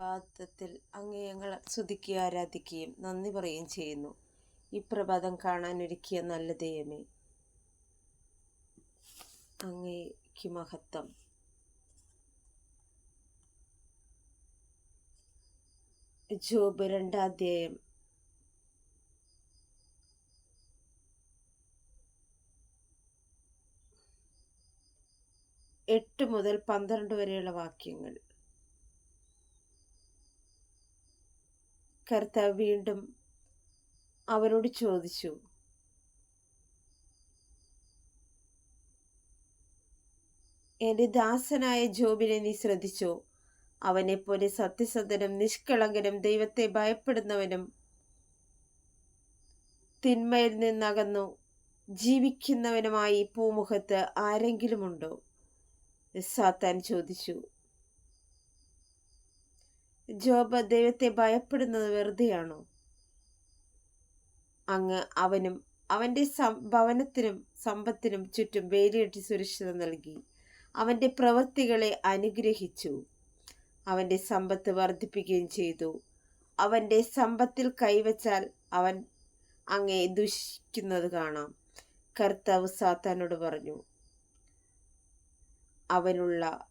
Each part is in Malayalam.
പ്രഭാതത്തിൽ അങ്ങേ ഞങ്ങൾ സ്തുതിക്കുകയും ആരാധിക്കുകയും നന്ദി പറയുകയും ചെയ്യുന്നു. ഈ പ്രഭാതം കാണാൻ നല്ല ദൈവമേ അങ്ങേക്ക് മഹത്വം. ജോബ് രണ്ടാധ്യായം എട്ട് മുതൽ പന്ത്രണ്ട് വരെയുള്ള വാക്യങ്ങൾ. കർത്താവ് വീണ്ടും അവരോട് ചോദിച്ചു. എന്റെ ദാസനായ ജോബിനെ നീ ശ്രദ്ധിച്ചോ? അവനെപ്പോലെ സത്യസന്ധനും നിഷ്കളങ്കനും ദൈവത്തെ ഭയപ്പെടുന്നവനും തിന്മയിൽ നിന്നകന്നു ജീവിക്കുന്നവനുമായി പൂമുഖത്ത് ആരെങ്കിലുമുണ്ടോ? സാത്താൻ ചോദിച്ചു. ജോബ് ദൈവത്തെ ഭയപ്പെടുന്നത് വെറുതെയാണോ? അങ്ങ് അവനും അവന്റെ ഭവനത്തിനും സമ്പത്തിനും ചുറ്റും വേലിയെട്ടി സുരക്ഷിത നൽകി. അവന്റെ പ്രവൃത്തികളെ അനുഗ്രഹിച്ചു. അവന്റെ സമ്പത്ത് വർദ്ധിപ്പിക്കുകയും ചെയ്തു. അവന്റെ സമ്പത്തിൽ കൈവച്ചാൽ അവൻ അങ്ങേ ദുഷിക്കുന്നത് കാണാം. കർത്താവ് സാത്താനോട് പറഞ്ഞു അവനുള്ള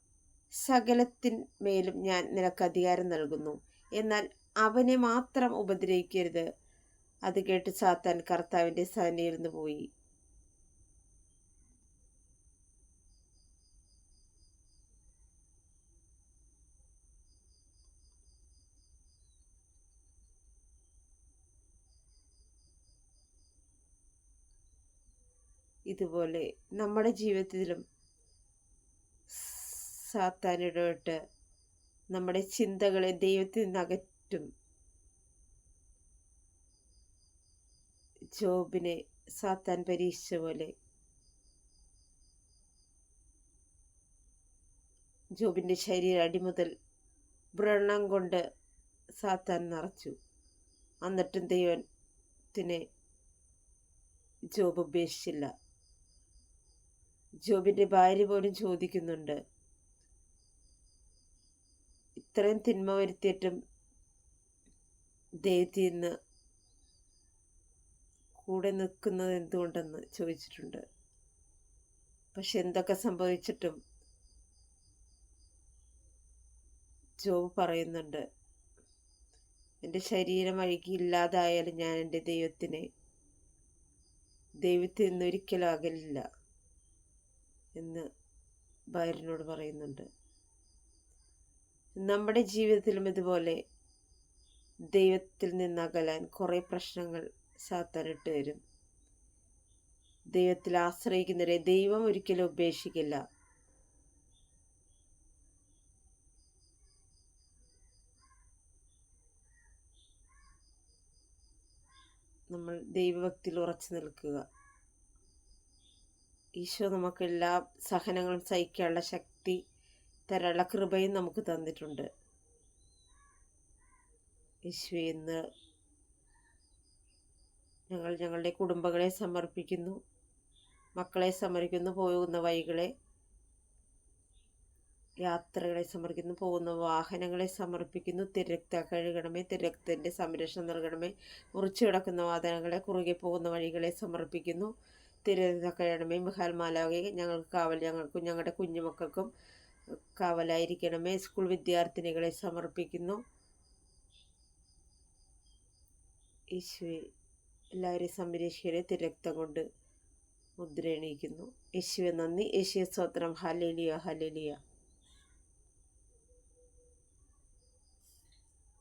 സകലത്തിന്മേലും ഞാൻ നിനക്ക് അധികാരം നൽകുന്നു. എന്നാൽ അവനെ മാത്രം ഉപദ്രവിക്കരുത്. അത് കേട്ട് സാത്താൻ കർത്താവിന്റെ സന്നിയിൽ നിന്ന് പോയി. ഇതുപോലെ നമ്മുടെ ജീവിതത്തിലും സാത്താൻ ഇടപെട്ട് നമ്മുടെ ചിന്തകളെ ദൈവത്തിൽ നിന്നകറ്റും. ജോബിനെ സാത്താൻ പരീക്ഷിച്ച പോലെ. ജോബിന്റെ ശരീരം അടിമുതൽ വ്രണം കൊണ്ട് സാത്താൻ നിറച്ചു. എന്നിട്ടും ദൈവത്തിനെ ജോബ് ഉപേക്ഷിച്ചില്ല. ജോബിന്റെ ഭാര്യ പോലും ചോദിക്കുന്നുണ്ട് ഇത്രയും തിന്മ വരുത്തിയിട്ടും ദൈവത്തിൽ നിന്ന് കൂടെ നിൽക്കുന്നത് എന്തുകൊണ്ടെന്ന് ചോദിച്ചിട്ടുണ്ട്. പക്ഷെ എന്തൊക്കെ സംഭവിച്ചിട്ടും ജോബ് പറയുന്നുണ്ട്. എന്റെ ശരീരം അഴുകി ഇല്ലാതായാലും ഞാൻ എന്റെ ദൈവത്തിനെ ദൈവത്തിൽ നിന്നൊരിക്കലും അകലില്ല എന്ന് ഭാര്യനോട് പറയുന്നുണ്ട്. നമ്മുടെ ജീവിതത്തിലും ഇതുപോലെ ദൈവത്തിൽ നിന്ന് അകലാൻ കുറേ പ്രശ്നങ്ങൾ സാത്താനിട്ട് വരും ദൈവത്തിൽ ആശ്രയിക്കുന്നവരെ ദൈവം ഒരിക്കലും ഉപേക്ഷിക്കില്ല. നമ്മൾ ദൈവഭക്തിയിൽ ഉറച്ചു നിൽക്കുക. ഈശോ നമുക്ക് എല്ലാ സഹനങ്ങളും സഹിക്കാനുള്ള ശക്തി തരാനുള്ള കൃപയും നമുക്ക് തന്നിട്ടുണ്ട്. യേശു ഇന്ന് ഞങ്ങൾ ഞങ്ങളുടെ കുടുംബങ്ങളെ സമർപ്പിക്കുന്നു. മക്കളെ സമർപ്പിക്കുന്നു പോകുന്ന വഴികളെ. യാത്രകളെ സമർപ്പിക്കുന്നു പോകുന്ന വാഹനങ്ങളെ സമർപ്പിക്കുന്നു. തിരക്ത കഴുകണമേ തിരക്തന്റെ സംരക്ഷണം നൽകണമേ. മുറിച്ചു കിടക്കുന്ന വാഹനങ്ങളെ കുറുകെ പോകുന്ന വഴികളെ സമർപ്പിക്കുന്നു. തിരക്ത കഴിയണമേ മഹാൽമാലാകെ ഞങ്ങൾക്ക് കാവൽ ഞങ്ങൾക്കും ഞങ്ങളുടെ കുഞ്ഞുമക്കൾക്കും കാവലായിരിക്കണമേ. സ്കൂൾ വിദ്യാർത്ഥിനികളെ സമർപ്പിക്കുന്നു. യേശുവെ എല്ലാവരെയും സംരക്ഷിക്കരെ തിരക്തം കൊണ്ട് മുദ്ര എണീക്കുന്നു യേശുവെ നന്ദി. യേശുവെ സ്വത്രം ഹലേലിയ ഹലേലിയ